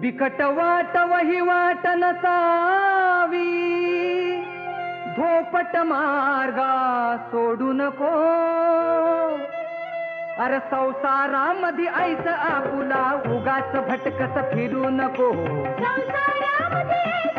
बिकट वाट वहिवाट नसावी. धोपट मार्गा सोडू नको. अरे संसारामध्ये ऐस आपुला उगाच भटकत फिरू नको. संसारामध्ये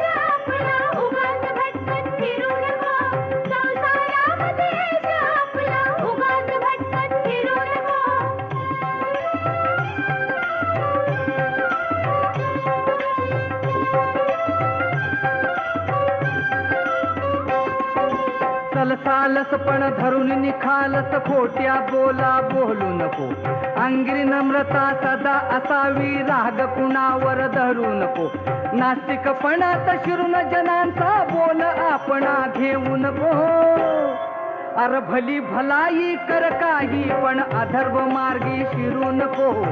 सलसालस पण धरून निखालस खोट्या बोला बोलू नको. अंगिरी नम्रता सदा असावी राग कुणावर धरू नको. नास्तिकपणात शिरून जनांचा बोल आपणा घेऊ नको. अर भली भलाई कर काही पण अधर्व मार्गी शिरू नको.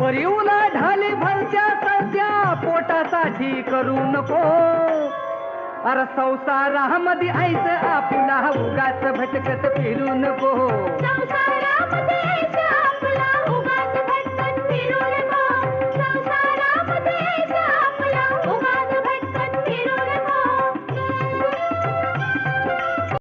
परिवला ढाली भरच्या सध्या पोटासाठी करू नको. अर संसारामध्ये ऐस आपुला उगाच भटकत फिरू नको.